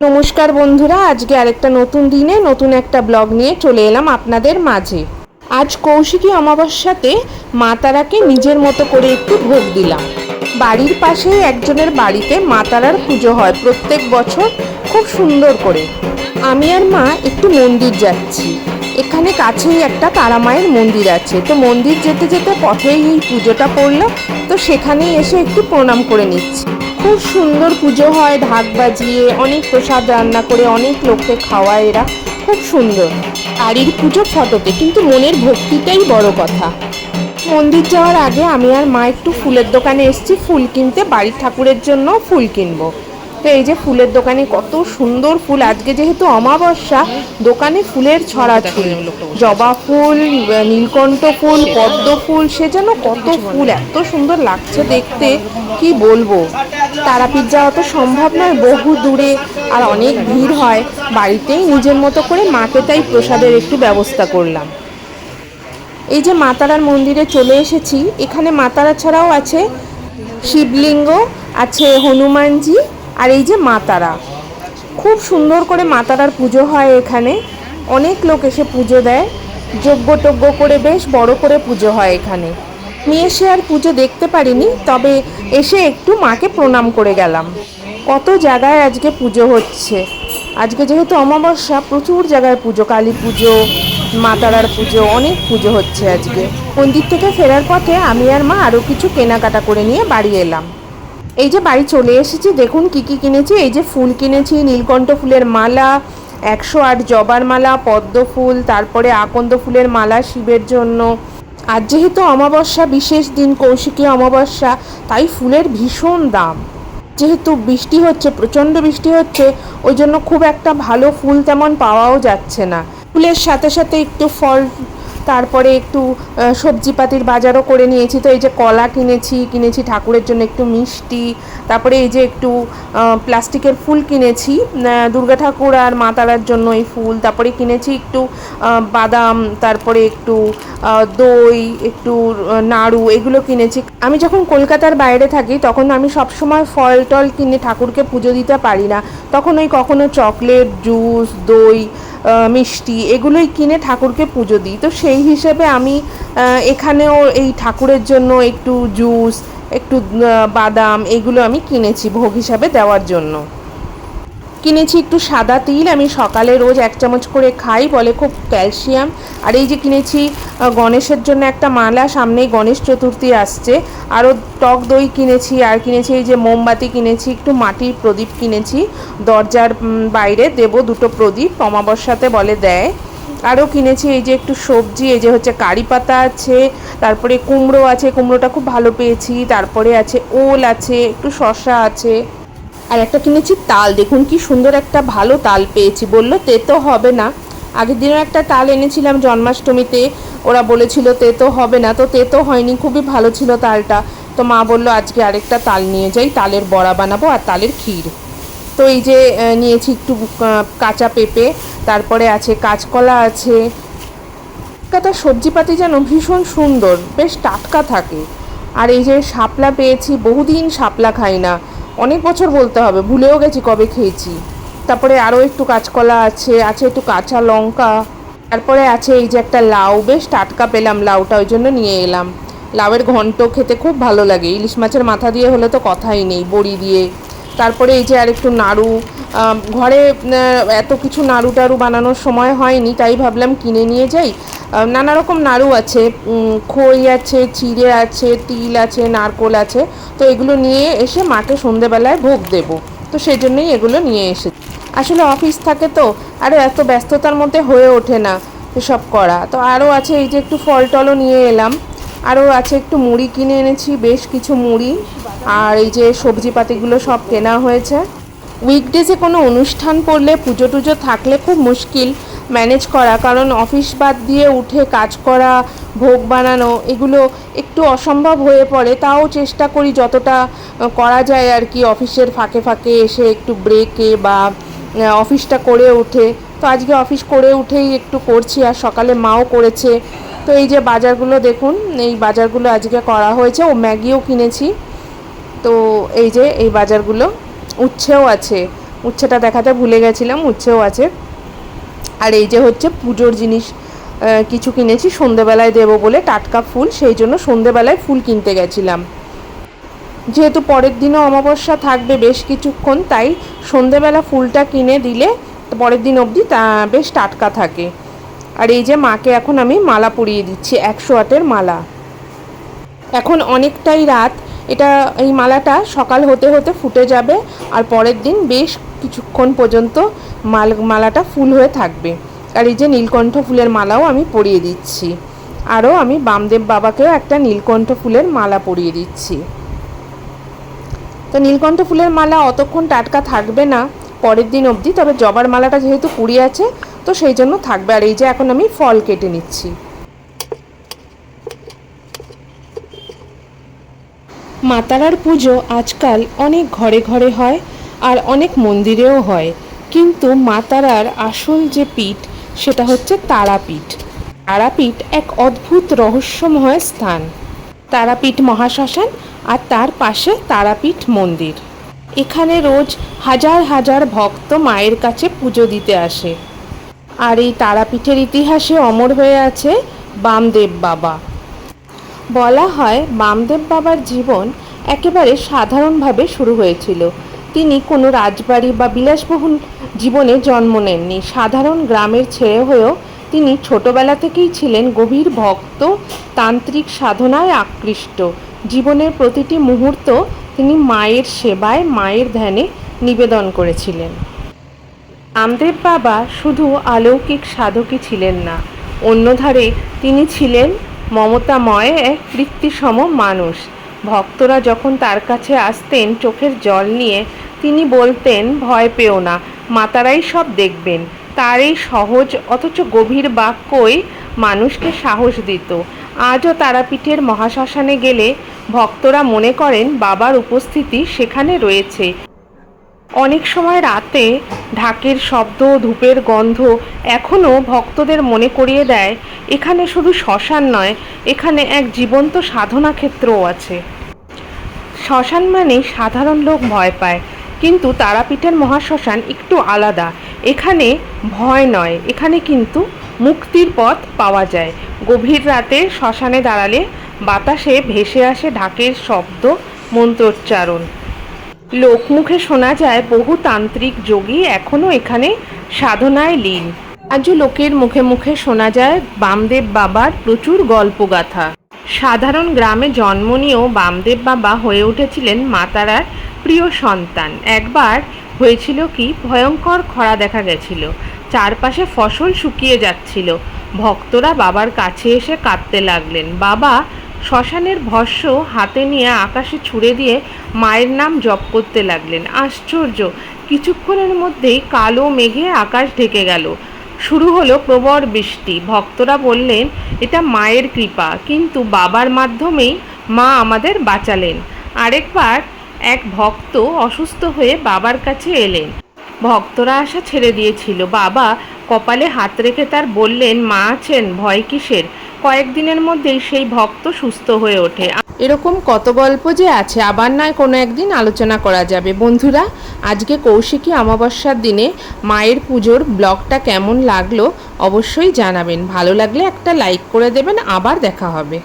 নমস্কার বন্ধুরা, আজকে আরেকটা নতুন দিনে নতুন একটা ব্লগ নিয়ে চলে এলাম আপনাদের মাঝে। আজ কৌশিকী অমাবস্যাতে মা তারাকে নিজের মতো করে একটু ভোগ দিলাম। বাড়ির পাশেই একজনের বাড়িতে মা তারার পুজো হয় প্রত্যেক বছর, খুব সুন্দর করে। আমি আর মা একটু মন্দির যাচ্ছি। এখানে কাছেই একটা তারা মায়ের মন্দির আছে। তো মন্দির যেতে যেতে পথেই এই পুজোটা পড়ল, তো সেখানেই এসে একটু প্রণাম করে নিচ্ছি। খুব সুন্দর পুজো হয়, ঢাক বাজিয়ে, অনেক প্রসাদ রান্না করে, অনেক লোককে খাওয়ায় এরা। খুব সুন্দর। বাড়ির পুজো ফটোতে, কিন্তু মনের ভক্তিটাই বড় কথা। মন্দির যাওয়ার আগে আমি আর মা একটু ফুলের দোকানে এসেছি, ফুল কিনতে। বাড়ির ঠাকুরের জন্য ফুল কিনবো। তো এই যে ফুলের দোকানে কত সুন্দর ফুল। আজকে যেহেতু অমাবস্যা দোকানে ফুলের ছড়া ছিল। জবা ফুল নীলকণ্ঠ ফুল পদ্ম ফুল সে যেন কত ফুল এত সুন্দর লাগছে দেখতে। কি বলব? তারাপীঠ যাওয়া তো সম্ভব নয় বহু দূরে আর অনেক ভিড় হয়। বাড়িতেই নিজের মতো করে মাকে তাই প্রসাদের একটু ব্যবস্থা করলাম। এই যে মাতারার মন্দিরে চলে এসেছি। এখানে মাতারা ছাড়াও আছে শিবলিঙ্গ আছে হনুমানজি আর এই যে মাতারা, খুব সুন্দর করে মাতারার পুজো হয় এখানে। অনেক লোক এসে পুজো দেয়। যজ্ঞ টজ্ঞ করে বেশ বড় করে পুজো হয় এখানে। আমি এসে আর পুজো দেখতে পারিনি, তবে এসে একটু মাকে প্রণাম করে গেলাম। কত জায়গায় আজকে পুজো হচ্ছে। আজকে যেহেতু অমাবস্যা, প্রচুর জায়গায় পুজো, কালী পুজো, মাতারার পুজো, অনেক পুজো হচ্ছে আজকে। মন্দির থেকে ফেরার পথে আমি আর মা আরও কিছু কেনাকাটা করে নিয়ে বাড়ি এলাম। এই যে বাড়ি চলে এসেছি, দেখুন কি কি কিনেছি। এই যে ফুল কিনেছি, নীলকণ্ঠ ফুলের মালা, একশো আট জবার মালা, পদ্ম ফুল, তারপরে আকন্দ ফুলের মালা শিবের জন্য। আর যেহেতু অমাবস্যা, বিশেষ দিন কৌশিকী অমাবস্যা, তাই ফুলের ভীষণ দাম। যেহেতু বৃষ্টি হচ্ছে, প্রচণ্ড বৃষ্টি হচ্ছে, ওই জন্য খুব একটা ভালো ফুল তেমন পাওয়াও যাচ্ছে না। ফুলের সাথে সাথে একটু ফল তারপরে একটু সবজিপাতির বাজারও করে নিয়েছি। তো এই যে কলা কিনেছি কিনেছি ঠাকুরের জন্য একটু মিষ্টি, তারপরে এই যে একটু প্লাস্টিকের ফুল কিনেছি দুর্গা ঠাকুর আর মা তারার জন্য এই ফুল, তারপরে কিনেছি একটু বাদাম, তারপরে একটু দই, একটু নাড়ু, এগুলো কিনেছি। আমি যখন কলকাতার বাইরে থাকি, তখন আমি সবসময় ফল টল কিনে ঠাকুরকে পুজো দিতে পারি না। তখন ওই কখনো চকলেট, জুস, দই মিষ্টি এগুলোই কিনে ঠাকুরকে পুজো দিই। তো সেই হিসেবে আমি এখানেও এই ঠাকুরের জন্য একটু জুস, একটু বাদাম এগুলো আমি কিনেছি ভোগ হিসাবে দেওয়ার জন্য। কিনেছি একটু সাদা তিল, আমি সকালে রোজ এক চামচ করে খাই, বলে খুব ক্যালসিয়াম। আর এই যে কিনেছি গণেশের জন্য একটা মালা, সামনেই গণেশ চতুর্থী আসছে। আরও টক দই কিনেছি, আর কিনেছি এই যে মোমবাতি কিনেছি, একটু মাটির প্রদীপ কিনেছি। দরজার বাইরে দেব দুটো প্রদীপ, অমাবস্যাতে বলে দেয়। আরও কিনেছি এই যে একটু সবজি, এই যে হচ্ছে কারি পাতা আছে, তারপরে কুমড়ো আছে, কুমড়োটা খুব ভালো পেয়েছি, তারপরে আছে ওল আছে, একটু শসা আছে। আর একটা কিনেছি তাল। দেখুন কি সুন্দর একটা ভালো তাল পেয়েছি। বলল তেতো হবে না। আগের দিনও একটা তাল এনেছিলাম জন্মাষ্টমীতে। ওরা বলেছিল তেতো হবে না। তো তেতো হয়নি, খুবই ভালো ছিল তালটা। তো মা বলল, আজকে আরেকটা তাল নিয়ে যাই, তালের বড়া বানাবো আর তালের ক্ষীর। তো এই যে নিয়েছি একটু কাঁচা পেঁপে, তারপরে আছে কাঁচকলা আছে। কলকাতার সবজিপাতি যেন ভীষণ সুন্দর, বেশ টাটকা থাকে। আর এই যে শাপলা পেয়েছি, বহুদিন শাপলা খাই না। অনেক বছর বলতে হবে, ভুলেও গেছি কবে খেয়েছি। তারপরে আরও একটু কাঁচকলা আছে আছে একটু কাঁচা লঙ্কা, তারপরে আছে এই যে একটা লাউ, বেশ টাটকা পেলাম লাউটা, ওই জন্য নিয়ে এলাম। লাউয়ের ঘন্ট খেতে খুব ভালো লাগে, ইলিশ মাছের মাথা দিয়ে হলে তো কথাই নেই, বড়ি দিয়ে তারপরে এই যে আর একটু নাড়ু ঘরে এত কিছু নাড়ু টাড়ু বানানোর সময় হয়নি, তাই ভাবলাম কিনে নিয়ে যাই। নানা রকম নাড়ু আছে খই আছে, চিড়ে আছে, তিল আছে, নারকোল আছে, তো এগুলো নিয়ে এসে মাকে সন্ধেবেলায় ভোগ দেব। তো সেই জন্যই এগুলো নিয়ে এসে আসলে অফিস থাকে তো, আর এত ব্যস্ততার মধ্যে হয়ে ওঠে না এসব করা। তো আরও আছে এই যে একটু ফল টলও নিয়ে এলাম, আরও আছে একটু মুড়ি কিনে এনেছি, বেশ কিছু মুড়ি। আর এই যে সবজিপাতিগুলো সব কেনা হয়েছে। উইকডেজে কোনো অনুষ্ঠান পড়লে পুজো টুজো থাকলে খুব মুশকিল ম্যানেজ করা। কারণ অফিস বাদ দিয়ে উঠে কাজ করা, ভোগ বানানো, এগুলো একটু অসম্ভব হয়ে পড়ে। তাও চেষ্টা করি যতটা করা যায় আর কি অফিসের ফাঁকে ফাঁকে এসে একটু ব্রেকে বা অফিসটা করে উঠে। তো আজকে অফিস করে উঠেই একটু করছি আর সকালে মাও করেছে। তো এই যে বাজারগুলো দেখুন, এই বাজারগুলো আজকে করা হয়েছে। ও ম্যাগিও কিনেছি। তো এই যে এই বাজারগুলো, উচ্ছেও আছে। উচ্ছেটা দেখাতে ভুলে গেছিলাম, উচ্ছেও আছে। আর এই যে হচ্ছে পুজোর জিনিস কিছু কিনেছি, সন্ধেবেলায় দেবো বলে টাটকা ফুল, সেই জন্য সন্ধেবেলায় ফুল কিনতে গেছিলাম। যেহেতু পরের দিনও অমাবস্যা থাকবে বেশ কিছুক্ষণ, তাই সন্ধেবেলা ফুলটা কিনে দিলে পরের দিন অবধি তা বেশ টাটকা থাকে। আর এই যে মাকে এখন আমি মালা পরিয়ে দিচ্ছি, একশো আটের মালা। এখন অনেকটাই রাত এটা এই মালাটা সকাল হতে হতে ফুটে যাবে আর পরের দিন বেশ কিছুক্ষণ পর্যন্ত মাল, মালাটা ফুল হয়ে থাকবে। আর এই যে নীলকণ্ঠ ফুলের মালাও আমি পরিয়ে দিচ্ছি। আরও আমি বামদেব বাবাকেও একটা নীলকণ্ঠ ফুলের মালা পরিয়ে দিচ্ছি। তো নীলকণ্ঠ ফুলের মালা অতক্ষণ টাটকা থাকবে না পরের দিন অবধি, তবে জবার মালাটা যেহেতু কুড়ি আছে, তো সেই জন্য থাকবে। আর এই যে এখন আমি ফল কেটে নিচ্ছি। মাতারার পুজো আজকাল অনেক ঘরে ঘরে হয় আর অনেক মন্দিরেও হয়। কিন্তু মাতারার আসল যে পীঠ, সেটা হচ্ছে তারাপীঠ। তারাপীঠ এক অদ্ভুত রহস্যময় স্থান। তারাপীঠ মহাশ্মশান আর তার পাশে তারাপীঠ মন্দির। এখানে রোজ হাজার হাজার ভক্ত মায়ের কাছে পুজো দিতে আসে। আর এই তারাপীঠের ইতিহাসে অমর হয়ে আছে বামদেব বাবা। বলা হয় বামদেব বাবার জীবন একেবারে সাধারণভাবে শুরু হয়েছিল। তিনি কোনো রাজবাড়ি বা বিলাসবহুল জীবনে জন্ম নেননি। সাধারণ গ্রামের ছেলে হয়েও তিনি ছোটবেলা থেকেই ছিলেন গভীর ভক্ত, তান্ত্রিক সাধনায় আকৃষ্ট। জীবনের প্রতিটি মুহূর্ত তিনি মায়ের সেবায়, মায়ের ধ্যানে নিবেদন করেছিলেন। রামদেব বাবা শুধু অলৌকিক সাধকই ছিলেন না, অন্যধারে তিনি ছিলেন মমতাময় এক কৃত্তিসম মানুষ। ভক্তরা যখন তার কাছে আসতেন চোখের জল নিয়ে, তিনি বলতেন, ভয় পেও না, মাতারাই সব দেখবেন। তার এই সহজ অথচ গভীর বাক্যই মানুষকে সাহস দিত। আজও তারাপীঠের মহাশ্মশানে গেলে ভক্তরা মনে করেন, বাবার উপস্থিতি সেখানে রয়েছে। অনেক সময় রাতে ঢাকের শব্দ, ধূপের গন্ধ এখনও ভক্তদের মনে করিয়ে দেয়, এখানে শুধু শ্মশান নয়, এখানে এক জীবন্ত সাধনা ক্ষেত্রও আছে। শ্মশান মানেই সাধারণ লোক ভয় পায়, কিন্তু তারাপীঠের মহাশ্মশান একটু আলাদা, এখানে ভয় নয়, এখানে কিন্তু মুক্তির পথ পাওয়া যায়। গভীর রাতে শ্মশানে দাঁড়ালে বাতাসে ভেসে আসে ঢাকের শব্দ, মন্ত্রোচ্চারণ। লোকমুখে শোনা যায়, বহু তান্ত্রিক যোগী এখনও এখানে সাধনায় লীন। আজও লোকের মুখে মুখে শোনা যায়, বামদেব বাবার প্রচুর গল্পগাথা। সাধারণ গ্রামে জন্ম নিয়েও বামদেব বাবা হয়ে উঠেছিলেন মাতারার প্রিয় সন্তান। একবার হয়েছিল কি, ভয়ঙ্কর খরা দেখা গেছিল। চারপাশে ফসল শুকিয়ে যাচ্ছিল। ভক্তরা বাবার কাছে এসে কাঁদতে লাগলেন। বাবা শ্মশানের ভস্য হাতে নিয়ে আকাশে ছুড়ে দিয়ে মায়ের নাম জপ করতে লাগলেন। আশ্চর্য! কিছুক্ষণের মধ্যেই কালো মেঘে আকাশ ঢেকে গেল। শুরু হলো প্রবর বৃষ্টি। ভক্তরা বললেন, এটা মায়ের কৃপা। কিন্তু বাবার মাধ্যমেই মা আমাদের বাঁচালেন। আরেকবার এক ভক্ত অসুস্থ হয়ে বাবার কাছে এলেন। ভক্তরা আসা ছেড়ে দিয়েছিল, বাবা কপালে হাত রেখে তার বললেন, মা আছেন, ভয় কিসের? কয়েকদিনের মধ্যেই সেই ভক্ত সুস্থ হয়ে ওঠে। এরকম কত গল্প যে আছে, আবার নয় কোনো একদিন আলোচনা করা যাবে। বন্ধুরা, আজকে কৌশিকী অমাবস্যার দিনে মায়ের পুজোর ব্লগটা কেমন লাগল অবশ্যই জানাবেন। ভালো লাগলে একটা লাইক করে দেবেন, আবার দেখা হবে।